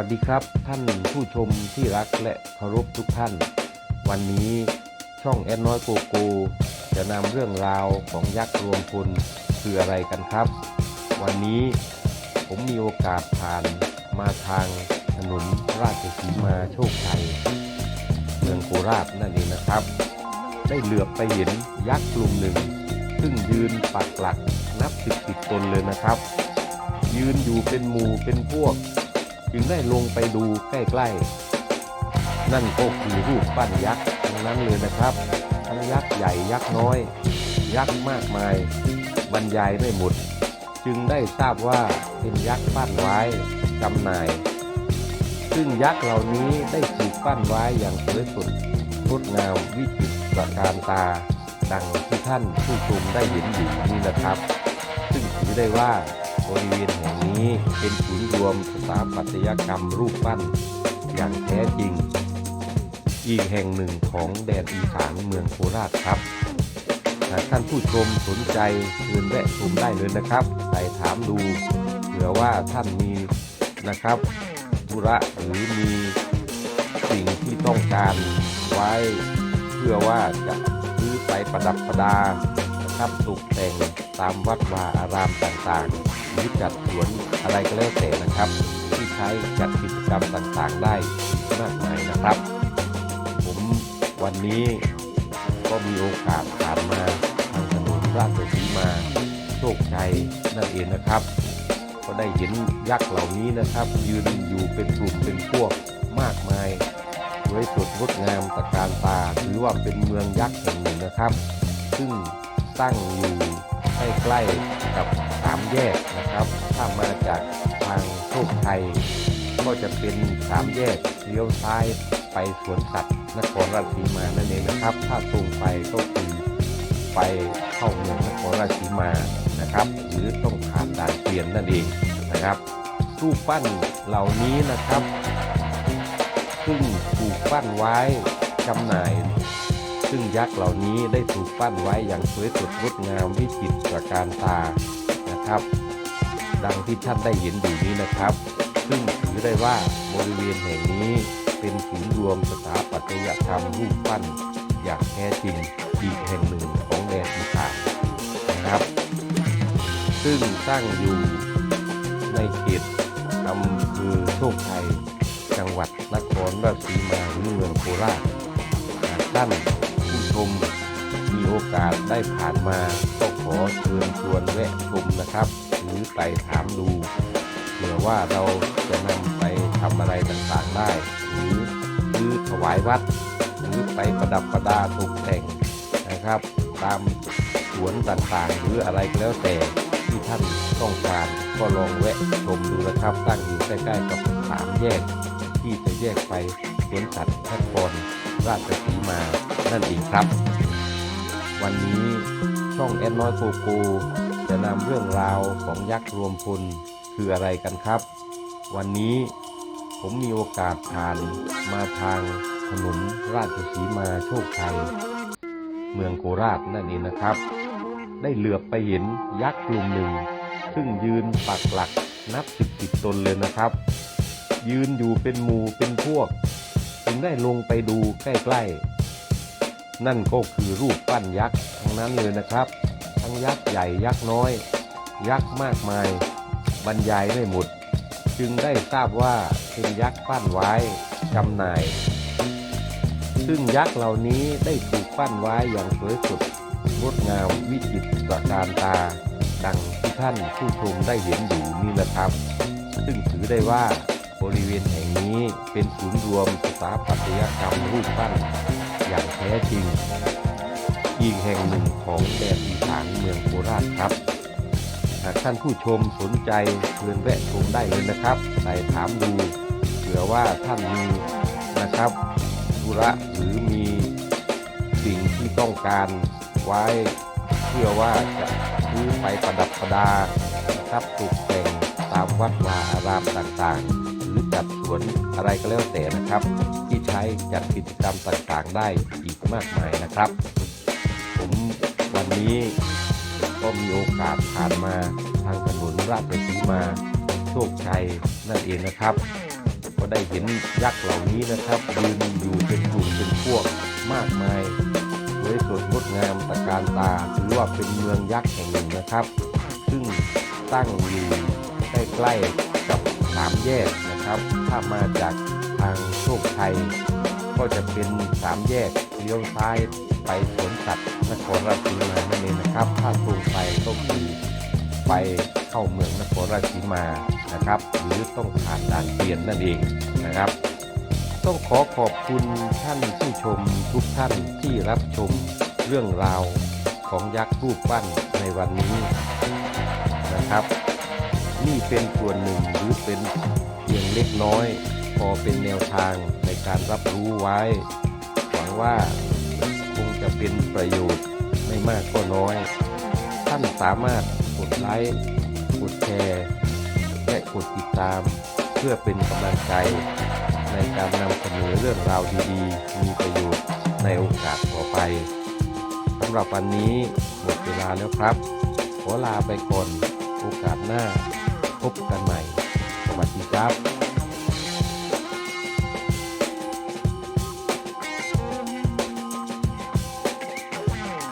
วัสดีครับท่านผู้ชมที่รักและเคารพทุกท่าน วันนี้ช่องแอดน้อยโกโกจะนำเรื่องราวของยักษ์รวมพลคืออะไรกันครับ วันนี้ผมมีโอกาสผ่านมาทางถนนราชสีมาโชคชัยเมืองโคราชนั่นเองนะครับ ได้เหลือบไปเห็นยักษ์กลุ่มหนึ่ง ซึ่งยืนปักหลักนับสิบสิบตนเลยนะครับ ยืนอยู่เป็นหมู่เป็นพวก จึงได้ลงไปดูใกล้ๆ นั่นก็คือรูปปั้นยักษ์ทั้งนั้นเลยนะครับ ทั้งยักษ์ใหญ่ยักษ์น้อย ยักษ์มากมาย บรรยายไม่หมด จึงได้ทราบว่าเป็นยักษ์ปั้นไว้จำหน่าย ซึ่งยักษ์เหล่านี้ได้ถูกปั้นไว้อย่างสวยสดงดงามวิจิตรประการตา ดังที่ท่านผู้ชมได้เห็นอยู่นี้นะครับ ซึ่งถือได้ว่าบริเวณแห่ง นี้เป็นศูนย์รวมสถาปัตยกรรมรูปปั้น อย่างแท้จริง อีกแห่งหนึ่งของแดนอีสานเมืองโคราชครับหากท่านผู้ชมสนใจเชิญแวะชมได้เลยนะครับใส่ถามดูเผื่อว่าท่านมีนะครับธุระหรือมีสิ่งที่ต้องการไว้ เพื่อว่าจะซื้อไปประดับประดานะครับตกแต่งตามวัดวาอารามต่างๆ หรือจัดสวนอะไรก็แล้วแต่นะครับ ที่ใช้จัดกิจกรรมต่างๆได้มากมายนะครับ ผมวันนี้ก็มีโอกาสผ่านมาทางถนนราชสีมาโชคชัยนั่นเองนะครับ ก็ได้เห็นยักษ์เหล่านี้นะครับ ยืนอยู่เป็นกลุ่มเป็นพวกมากมายสวยสดงดงามตะการตาถือว่าเป็นเมืองยักษ์แห่งหนึ่งนะครับ ซึ่งตั้งอยู่ ใกล้ๆกับสามแยกนะครับ ถ้ามาจากทางโชคชัยก็จะเป็นสามแยกเลี้ยวซ้ายไปสวนสัตว์นครราชสีมานั่นเองนะครับ ถ้าตรงไปก็คือไปเข้าเมืองนครราชสีมานะครับ หรือต้องผ่านด่านเกวียนนั่นเองนะครับรูปปั้นเหล่านี้นะครับ ซึ่งถูกปั้นไว้จำหน่าย ซึ่งยักษ์เหล่านี้ได้ถูกปั้นไว้อย่างสวยสดงดงามวิจิตรประการตานะครับ ดังที่ท่านได้เห็นอยู่นี้นะครับ ซึ่งถือได้ว่าบริเวณแห่งนี้เป็นศูนย์รวมสถาปัตยกรรมรูปปั้น อย่างแท้จริงอีกแห่งหนึ่งของแดนอีสานนะครับ ซึ่งตั้งอยู่ในเขตอำเภอโชคชัยจังหวัดนครราชสีมาหรือเมืองโคราชท่าน ม มีโอกาสได้ผ่านมาก็ขอเชิญชวนแวะชมนะครับ หรือไปถามดูเผื่อว่าเราจะนำไปทำอะไรต่างๆได้ หรือซื้อถวายวัด หรือไปประดับประดาตกแต่งนะครับ ตามสวนต่างๆ หรืออะไรก็แล้วแต่ที่ท่านต้องการก็ลองแวะชมดูนะครับ ตั้งอยู่ใกล้ๆกับสามแยก ที่จะแยกไปสวนสัตว์นคร ราชสีมานั่นเองครับ วันนี้ช่องแอนน้อยโกโกจะนำเรื่องราวของยักษ์รวมพลคืออะไรกันครับ วันนี้ผมมีโอกาสผ่านมาทางถนนราชสีมาโชคชัยเมืองโคราชนั่นเองนะครับ ได้เหลือบไปเห็นยักษ์กลุ่มหนึ่ง ซึ่งยืนปักหลักนับสิบสิบตนเลยนะครับ ยืนอยู่เป็นหมู่เป็นพวก ได้ลงไปดูใกล้ๆ นั่นก็คือรูปปั้นยักษ์ทั้งนั้นเลยนะครับ ทั้งยักษ์ใหญ่ยักษ์น้อย ยักษ์มากมาย บรรยายไม่หมด จึงได้ทราบว่าเป็นยักษ์ปั้นไว้จำหน่าย ซึ่งยักษ์เหล่านี้ได้ถูกปั้นไว้อย่างสวยสดงดงามวิจิตรประการตา ดังที่ท่านผู้ชมได้เห็นอยู่นี่แหละครับ ซึ่งถือได้ว่า บริเวณแห่งนี้เป็นศูนย์รวมสถาปัตยกรรมรูปปั้นอย่างแท้จริง อีกแห่งหนึ่งของแดนอีสานเมืองโคราชครับ หากท่านผู้ชมสนใจเชิญแวะชมได้เลยนะครับใส่ถามดูเผื่อว่าท่านมีนะครับธุระหรือมีสิ่งที่ต้องการไว้เพื่อว่าจะซื้อไปประดับประดานะครับตกแต่งตามวัดวาอารามต่างๆ หรือจัดสวนอะไรก็แล้วแต่นะครับ ที่ใช้จัดกิจกรรมต่างๆได้อีกมากมายนะครับ ผมวันนี้ก็มีโอกาสผ่านมาทางถนนราชสีมาโชคชัยนั่นเองนะครับ ก็ได้เห็นยักษ์เหล่านี้นะครับยืนอยู่เป็นกลุ่มเป็นพวกมากมายสวยสดงดงามตะการตาถือว่าเป็นเมืองยักษ์แห่งหนึ่งนะครับ ซึ่งตั้งอยู่ใกล้ๆกับสามแยก นะครับ ถ้ามาจากทางโชคชัยก็จะเป็นสามแยกเลี้ยวซ้ายไปสวนสัตว์นครราชสีมานั่นเองนะครับ ถ้าตรงไปก็คือไปเข้าเมืองนครราชสีมานะครับ หรือต้องผ่านด่านเปลี่ยนนั่นเองนะครับ ต้องขอขอบคุณท่านผู้ชมทุกท่านที่รับชมเรื่องราวของยักษ์รูปปั้นในวันนี้นะครับ นี่เป็นส่วนหนึ่งหรือเป็น พียงเล็กน้อย พอเป็นแนวทางในการรับรู้ไว้ หวังว่าคงจะเป็นประโยชน์ไม่มากก็น้อย ท่านสามารถกดไลค์ กดแชร์ และกดติดตาม เพื่อเป็นกำลังใจ ในการนำเสนอเรื่องราวดีๆ มีประโยชน์ในโอกาสต่อไปสำหรับวันนี้หมดเวลาแล้วครับ ขอลาไปก่อน โอกาสหน้า พบกันใหม่ วัสดีครับ